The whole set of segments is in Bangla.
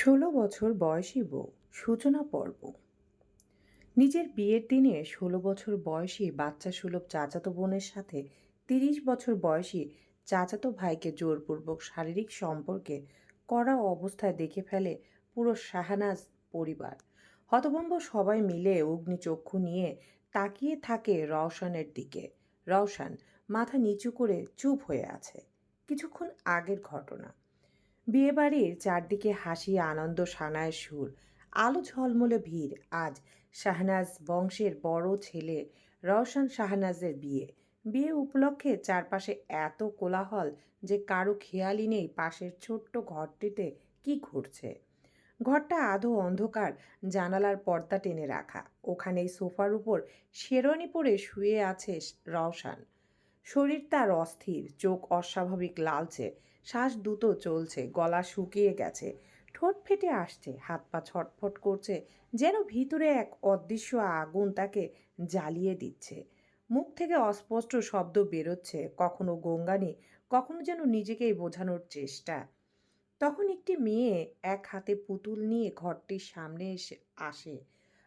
ষোলো বছর বয়সী বউ, সূচনা পর্ব নিজের বিয়ের দিনে ষোলো বছর বয়সী বাচ্চা সুলভ চাচাতো বোনের সাথে তিরিশ বছর বয়সী চাচাতো ভাইকে জোরপূর্বক শারীরিক সম্পর্কে করা অবস্থায় দেখে ফেলে পুরো শাহানাজ পরিবার। হতভম্ব সবাই মিলে অগ্নিচক্ষু নিয়ে তাকিয়ে থাকে রওশানের দিকে। রওশন মাথা নিচু করে চুপ হয়ে আছে। কিছুক্ষণ আগের ঘটনা। বিয়েবাড়ির চারদিকে হাসি, আনন্দ, সানায় সুর, আলো ঝলমলে ভিড়। আজ শাহনাজ বংশের বড় ছেলে রওশন শাহনাজের বিয়ে। বিয়ে উপলক্ষে চারপাশে এত কোলাহল যে কারও খেয়ালই নেই পাশের ছোট্ট ঘরটিতে কি ঘটছে। ঘরটা আধো অন্ধকার, জানালার পর্দা টেনে রাখা। ওখানেই সোফার উপর শেরওয়ানি পরে শুয়ে আছে রওশান। শরীর তার অস্থির, চোখ অস্বাভাবিক লালচে। শ্বাস দ্রুত চলছে, গলা শুকিয়ে গেছে। ঠোঁট ফেটে আসছে, হাত পা ছটফট করছে, যেন ভিতরে এক অদৃশ্য আগুন তাকে জ্বালিয়ে দিচ্ছে। মুখ থেকে অস্পষ্ট শব্দ বেরোচ্ছে, কখনো গঙ্গানি, কখনো যেন নিজেকেই বোঝানোর চেষ্টা। তখন একটি মেয়ে এক হাতে পুতুল নিয়ে ঘরটির সামনে এসে আসে।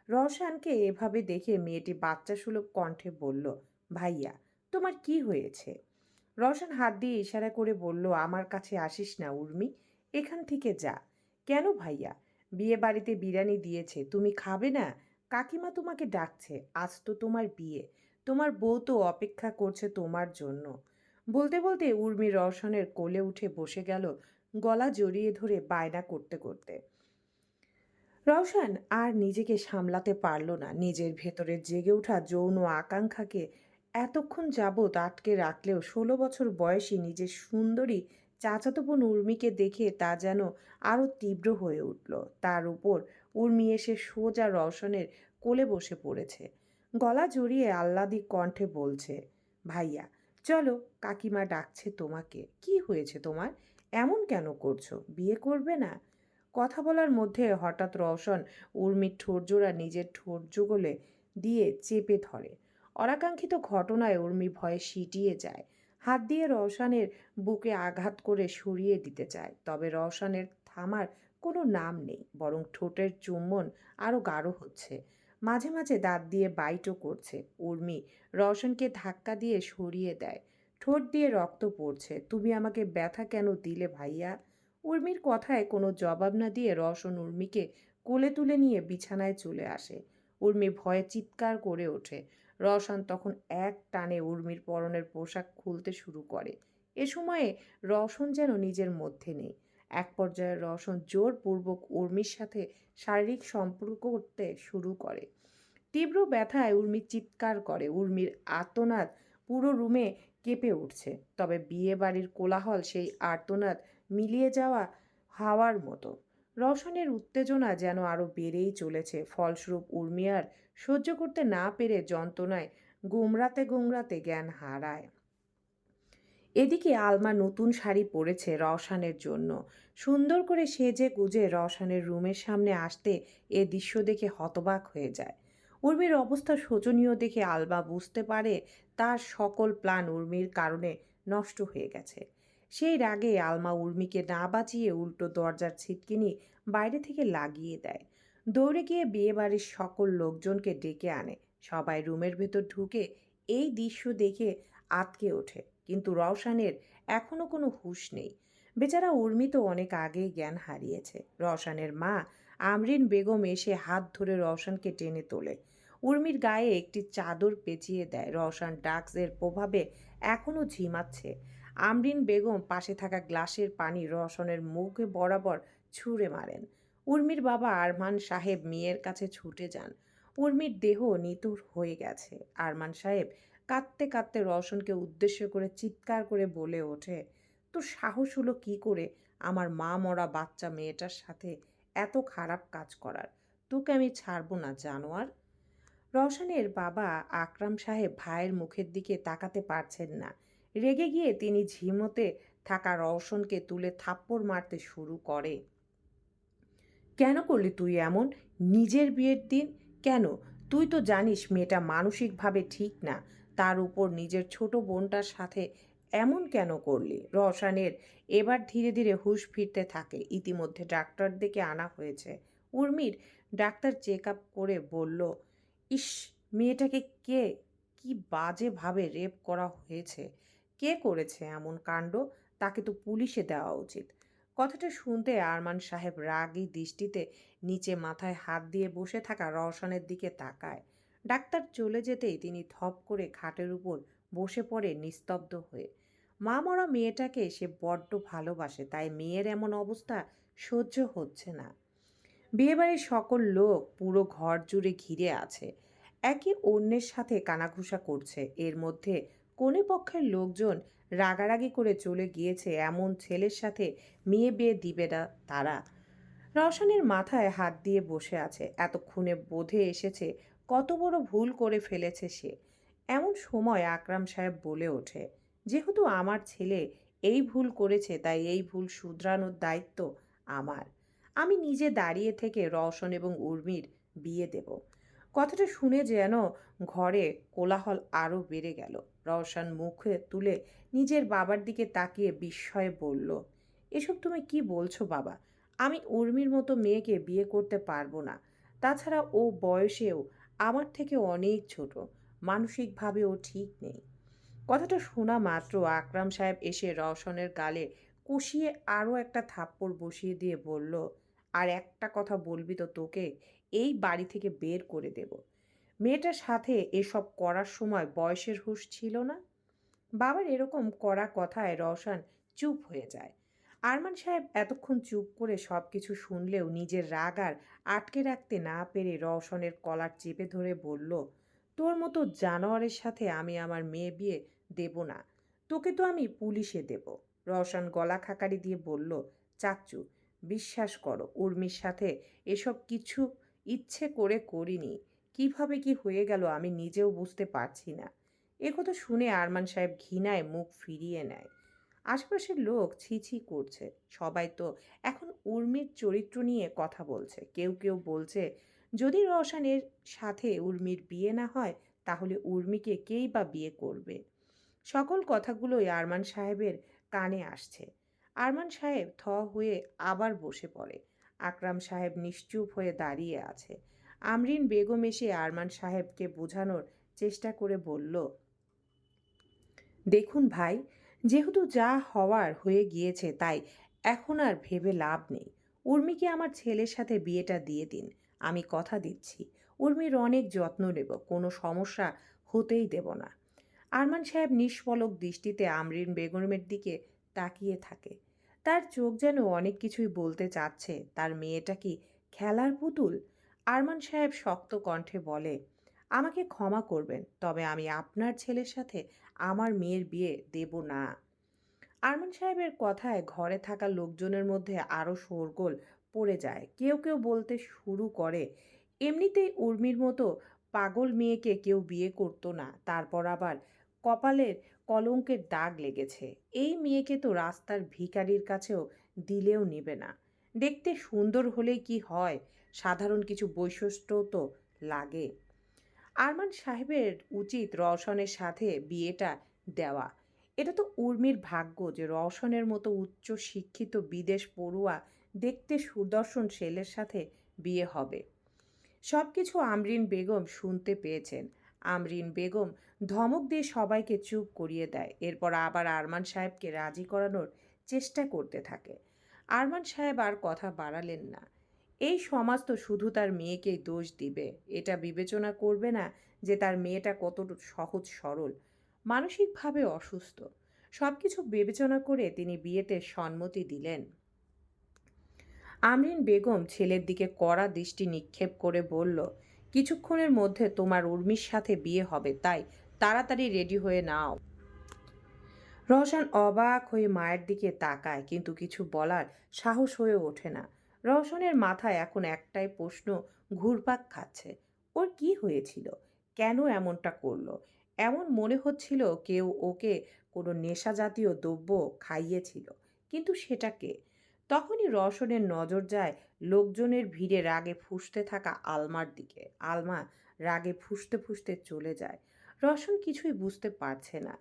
রওশানকে এভাবে দেখে মেয়েটি বাচ্চা সুলভ কণ্ঠে বলল, ভাইয়া, তোমার কি হয়েছে? রওশন হাত দিয়ে ইশারা করে বলল, আমার কাছে আসিস না উর্মি, এখান থেকে যা। কেন ভাইয়া? বিয়ে বাড়িতে বিরিয়ানি দিয়েছে, তুমি খাবে না? কাকিমা তোমাকে ডাকছে, আজ তো তোমার বিয়ে। তোমার বউ তো অপেক্ষা করছে তোমার জন্য। বলতে বলতে উর্মি রওশনের কোলে উঠে বসে গেল, গলা জড়িয়ে ধরে বায়না করতে করতে। রওশন আর নিজেকে সামলাতে পারল না, নিজের ভেতরে জেগে ওঠা যৌন আকাঙ্ক্ষাকে এতক্ষণ যাবৎ আটকে রাখলেও ষোলো বছর বয়সী নিজের সুন্দরী চাচাতো বোন উর্মিকে দেখে তা যেন আরও তীব্র হয়ে উঠল। তার উপর উর্মি এসে সোজা রওশনের কোলে বসে পড়েছে। গলা জড়িয়ে আহ্লাদি কণ্ঠে বলছে, ভাইয়া, চলো, কাকিমা ডাকছে তোমাকে। কি হয়েছে তোমার? এমন কেন করছ? বিয়ে করবে না? কথা বলার মধ্যে হঠাৎ রওশন উর্মির ঠোরজোড়া নিজের ঠোঁট যুগলে দিয়ে চেপে ধরে। অনাকাঙ্ক্ষিত ঘটনায় উর্মি ভয়ে সিটিয়ে যায়। হাত দিয়ে রওশানের বুকে আঘাত করে সরিয়ে দিতে চায়। তবে রওশানের থামার কোনো নাম নেই, বরং ঠোঁটের চুম্বন আরও গাঢ় হচ্ছে। মাঝে মাঝে দাঁত দিয়ে বাইটও করছে। উর্মি রওশনকে ধাক্কা দিয়ে সরিয়ে দেয়। ঠোঁট দিয়ে রক্ত পড়ছে। তুমি আমাকে ব্যথা কেন দিলে ভাইয়া? উর্মির কথায় কোনো জবাব না দিয়ে রওশন উর্মিকে কোলে তুলে নিয়ে বিছানায় চলে আসে। উর্মি ভয়ে চিৎকার করে ওঠে। রওশন তখন এক টানে উর্মির পরনের পোশাক খুলতে শুরু করে। এ সময়ে রওশন যেন নিজের মধ্যে নেই। এক পর্যায়ে রওশন জোরপূর্বক উর্মির সাথে শারীরিক সম্পর্ক করতে শুরু করে। তীব্র ব্যথায় উর্মি চিৎকার করে। উর্মির আর্তনাদ পুরো রুমে কেঁপে উঠছে। তবে বিয়ে বাড়ির কোলাহল সেই আর্তনাদ মিলিয়ে যাওয়া হাওয়ার মতো। রওশনের উত্তেজনা যেন আরও বেড়েই চলেছে। ফলস্বরূপ উর্মিয়ার সহ্য করতে না পেরে যন্ত্রণায় গুমরাতে গুমরাতে জ্ঞান হারায়। এদিকে আলমা নতুন শাড়ি পরেছে রওশানের জন্য। সুন্দর করে সেজে গুজে রওশানের রুমের সামনে আসতে এ দৃশ্য দেখে হতবাক হয়ে যায়। উর্মির অবস্থা শোচনীয় দেখে আলমা বুঝতে পারে তার সকল প্ল্যান উর্মির কারণে নষ্ট হয়ে গেছে। সেই রাগে আলমা উর্মিকে না বাঁচিয়ে উল্টো দরজার ছিটকিনি বাইরে থেকে লাগিয়ে দেয়। দৌড়ে গিয়ে বিয়েবাড়ির সকল লোকজনকে ডেকে আনে। সবাই রুমের ভেতর ঢুকে এই দৃশ্য দেখে আতকে ওঠে। কিন্তু রওশানের এখনও কোনো হুঁশ নেই। বেচারা উর্মি তো অনেক আগেই জ্ঞান হারিয়েছে। রওশানের মা আমরিন বেগম এসে হাত ধরে রওশানকে টেনে তোলে। উর্মির গায়ে একটি চাদর পেঁচিয়ে দেয়। রওশান ডাক্সের প্রভাবে এখনও ঝিমাচ্ছে। আমরিন বেগম পাশে থাকা গ্লাসের পানি রওশনের মুখে বরাবর ছুঁড়ে মারেন। উর্মির বাবা আরমান সাহেব মেয়ের কাছে ছুটে যান। উর্মির দেহ নিতুর হয়ে গেছে। আরমান সাহেব কাঁদতে কাঁদতে রওশনকে উদ্দেশ্য করে চিৎকার করে বলে ওঠে, তো সাহস হলো কী করে আমার মা মরা বাচ্চা মেয়েটার সাথে এত খারাপ কাজ করার? তোকে আমি ছাড়বো না, জানোয়ার? রওশনের বাবা আকরাম সাহেব ভাইয়ের মুখের দিকে তাকাতে পারছেন না। রেগে গিয়ে তিনি ঝিমোতে থাকা রওশনকে তুলে থাপ্পড় মারতে শুরু করে। কেন করলি তুই এমন? নিজের বিয়ের দিন? কেন? তুই তো জানিস মেয়েটা মানসিকভাবে ঠিক না। তার উপর নিজের ছোট বোনটার সাথে এমন কেন করলি? রসানের এবার ধীরে ধীরে হুঁশ ফিরতে থাকে। ইতিমধ্যে ডাক্তার দেখে আনা হয়েছে। উর্মির ডাক্তার চেক আপ করে বলল, ইস, মেয়েটাকে কে, কি বাজেভাবে রেপ করা হয়েছে? কে করেছে এমন কাণ্ড, তাকে তো পুলিশে দেওয়া উচিত। কথাটা শুনতে আরমান সাহেব রাগী দৃষ্টিতে নিচে মাথায় হাত দিয়ে বসে থাকা রওশনের দিকে তাকায়। ডাক্তার চলে যেতেই তিনি থপ করে খাটের উপর বসে পড়ে নিস্তব্ধ হয়ে। মা মরা মেয়েটাকে সে বড্ড ভালোবাসে, তাই মেয়ের এমন অবস্থা সহ্য হচ্ছে না। বিয়েবাড়ির সকল লোক পুরো ঘর জুড়ে ঘিরে আছে। একে অন্যের সাথে কানাঘুষা করছে, এর মধ্যে কোনে পক্ষের লোকজন রাগারাগি করে চলে গিয়েছে এমন ছেলের সাথে মেয়ে বিয়ে দিবে না তারা। রওশনের মাথায় হাত দিয়ে বসে আছে। এতক্ষণে বোধে এসেছে কত বড় ভুল করে ফেলেছে সে। এমন সময় আকরাম সাহেব বলে ওঠে, যেহেতু আমার ছেলে এই ভুল করেছে, তাই এই ভুল শুধরানোর দায়িত্ব আমার। আমি নিজে দাঁড়িয়ে থেকে রওশন এবং উর্মির বিয়ে দেব। কথাটা শুনে যেন ঘরে কোলাহল আরও বেড়ে গেল। রওশন মুখে তুলে নিজের বাবার দিকে তাকিয়ে বিস্ময়ে বলল, এসব তুমি কি বলছো বাবা? আমি উর্মির মতো মেয়েকে বিয়ে করতে পারব না। তাছাড়া ও বয়সেও আমার থেকে অনেক ছোট। মানসিকভাবে ও ঠিক নেই। কথাটা শোনা মাত্র আকরাম সাহেব এসে রওশনের গালে কষিয়ে আরও একটা থাপ্পড় বসিয়ে দিয়ে বলল, আর একটা কথা বলবি তো তোকে, এই বাড়ি থেকে বের করে দেব। মেয়েটার সাথে এসব করার সময় বয়সের হুঁশ ছিল না। বাবার এরকম করা কথায় রওশন চুপ হয়ে যায়। আরমান সাহেব এতক্ষণ চুপ করে সব কিছু শুনলেও নিজের রাগ আর আটকে রাখতে না পেরে রওশনের কলার চেপে ধরে বলল, তোর মতো জানোয়ারের সাথে আমি আমার মেয়ে বিয়ে দেব না। তোকে তো আমি পুলিশে দেব। রওশন গলা খাকারি দিয়ে বলল চাচ্চু বিশ্বাস করো, উর্মির সাথে এসব কিছু ইচ্ছে করে করিনি। কীভাবে কি হয়ে গেল আমি নিজেও বুঝতে পারছি না। একথা শুনে আরমান সাহেব ঘৃণায় মুখ ফিরিয়ে নেয়। আশেপাশের লোক ছি ছি করছে। সবাই তো এখন উর্মির চরিত্র নিয়ে কথা বলছে। কেউ কেউ বলছে, যদি রওশনের সাথে উর্মির বিয়ে না হয়, তাহলে উর্মিকে কেই বা বিয়ে করবে? সকল কথাগুলোই আরমান সাহেবের কানে আসছে। আরমান সাহেব থ হয়ে আবার বসে পড়ে। আকরাম সাহেব নিশ্চুপ হয়ে দাঁড়িয়ে আছে। আমরিন বেগম এসে আরমান সাহেবকে বোঝানোর চেষ্টা করে বলল, দেখুন ভাই, যেহেতু যা হওয়ার হয়ে গিয়েছে তাই এখন আর ভেবে লাভ নেই। উর্মিকে আমার ছেলের সাথে বিয়েটা দিয়ে দিন, আমি কথা দিচ্ছি। উর্মির অনেক যত্ন নেব, কোনো সমস্যা হতেই দেব না। আরমান সাহেব নিষ্ফলক দৃষ্টিতে আমরিন বেগমের দিকে তাকিয়ে থাকে। তার চোখ যেন অনেক কিছুই বলতে চাচ্ছে, তার মেয়েটা কি খেলার পুতুল? আরমান সাহেব শক্ত কণ্ঠে বলে, আমাকে ক্ষমা করবেন, তবে আমি আপনার ছেলের সাথে আমার মেয়ের বিয়ে দেব না। আরমান সাহেবের কথায় ঘরে থাকা লোকজনের মধ্যে আরও শোরগোল পড়ে যায়। কেউ কেউ বলতে শুরু করে, এমনিতেই উর্মির মতো পাগল মেয়েকে কেউ বিয়ে করতো না, তারপর আবার কপালের কলঙ্কের দাগ লেগেছে। এই মেয়েকে তো রাস্তার ভিখারির কাছেও দিলেও নেবে না। দেখতে সুন্দর হলেই কি হয়? সাধারণ কিছু বৈশিষ্ট্য তো লাগে। আরমান সাহেবের উচিত রওশনের সাথে বিয়েটা দেওয়া। এটা তো উর্মির ভাগ্য যে রওশনের মতো উচ্চ শিক্ষিত বিদেশ পড়ুয়া দেখতে সুদর্শন ছেলের সাথে বিয়ে হবে। সব কিছু আমরিন বেগম শুনতে পেয়েছেন। আমরিন বেগম ধমক দিয়ে সবাইকে চুপ করিয়ে দেয়। এরপর আবার আরমান সাহেবকে রাজি করানোর চেষ্টা করতে থাকে। আরমান সাহেব আর কথা বাড়ালেন না। এই সমাজ তো শুধু তার মেয়েকেই দোষ দিবে। এটা বিবেচনা করবে না যে তার মেয়েটা কত সহজ সরল, মানসিকভাবে অসুস্থ। সব কিছু বিবেচনা করে তিনি বিয়েতে সম্মতি দিলেন। আমরিন বেগম ছেলের দিকে কড়া দৃষ্টি নিক্ষেপ করে বলল, কিছুক্ষণের মধ্যে তোমার উর্মির সাথে বিয়ে হবে, তাই তাড়াতাড়ি রেডি হয়ে নাও। রওশন অবাক হয়ে মায়ের দিকে তাকায়, কিন্তু কিছু বলার সাহস হয়ে ওঠে না। রওশনের মাথায় এখন একটাই প্রশ্ন, ঘুরপাক খাচ্ছে। ওর কি হয়েছিল? কেন এমনটা করল? এমন মনে হচ্ছিল কেউ ওকে কোনো নেশা জাতীয় দ্রব্য খাইয়েছিল, কিন্তু সেটাকে তখনই রসনের নজর যায় লোকজনের ভিড়ে রাগে ফুঁসতে থাকা আলমার দিকে। আলমা রাগে ফুঁসতে ফুঁসতে চলে যায়। রসন কিছুই বুঝতে পারছে না।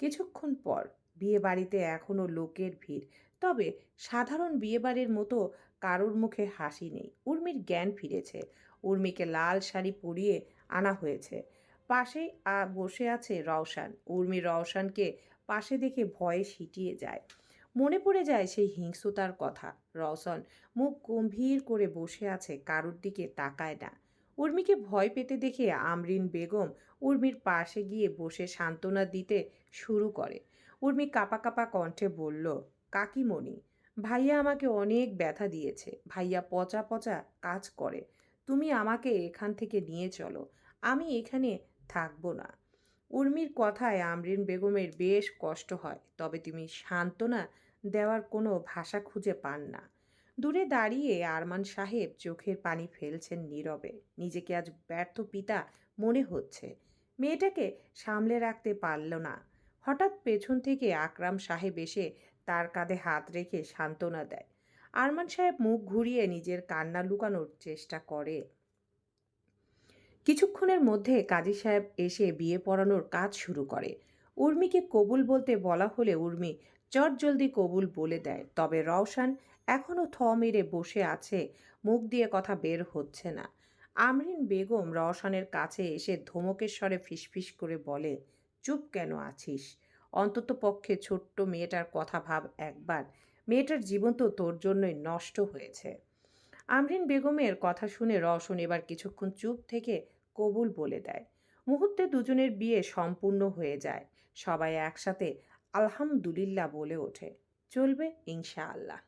কিছুক্ষণ পর বিয়ে বাড়িতে এখনও লোকের ভিড়। তবে সাধারণ বিয়েবাড়ির মতো কারোর মুখে হাসি নেই। উর্মির জ্ঞান ফিরেছে। উর্মিকে লাল শাড়ি পরিয়ে আনা হয়েছে। পাশেই বসে আছে রওশান। উর্মি রওশানকে পাশে দেখে ভয়ে সিটিয়ে যায়। মনে পড়ে যায় সেই হিংস্রতার কথা। রওশন মুখ গম্ভীর করে বসে আছে, কারোর দিকে তাকায় না। উর্মিকে ভয় পেতে দেখে আমরিন বেগম উর্মির পাশে গিয়ে বসে সান্ত্বনা দিতে শুরু করে। উর্মি কাপা কাপা কণ্ঠে বলল, কাকিমণি, ভাইয়া আমাকে অনেক ব্যথা দিয়েছে। ভাইয়া পচা পচা কাজ করে। তুমি আমাকে এখান থেকে নিয়ে চলো। আমি এখানে থাকব না উর্মির কথায় আমরিন বেগমের বেশ কষ্ট হয়, তবে তুমি সান্ত্বনা দেওয়ার কোনো ভাষা খুঁজে পান না। দূরে দাঁড়িয়ে আরমান সাহেব চোখের পানি ফেলছেন নীরবে। নিজেকে আজ ব্যর্থ পিতা মনে হচ্ছে। মেয়েটাকে সামলে রাখতে পারল না। হঠাৎ পেছন থেকে আকরাম সাহেব এসে তার কাঁধে হাত রেখে সান্ত্বনা দেয়। আরমান সাহেব মুখ ঘুরিয়ে নিজের কান্না লুকানোর চেষ্টা করে। কিছুক্ষণের মধ্যে কাজী সাহেব এসে বিয়ে পড়ানোর কাজ শুরু করে। উর্মিকে কবুল বলতে বলা হলে উর্মি, চট জলদি কবুল বলে দেয়। তবে রওশান এখনও থ মেরে বসে আছে, মুখ দিয়ে কথা বের হচ্ছে না। আমরিন বেগম রওশানের কাছে এসে ধমকেশ্বরে ফিসফিস করে বলে, চুপ কেন আছিস? অন্তত পক্ষে ছোট্ট মেয়েটার কথা ভাব একবার। মেয়েটার জীবন তো তোর জন্যই নষ্ট হয়েছে। আমরিন বেগমের কথা শুনে রওশন এবার কিছুক্ষণ চুপ থেকে কবুল বলে দেয়। মুহূর্তে দুজনের বিয়ে সম্পূর্ণ হয়ে যায়। সবাই একসাথে আলহামদুলিল্লাহ বলে ওঠে। চলবে ইনশাআল্লাহ।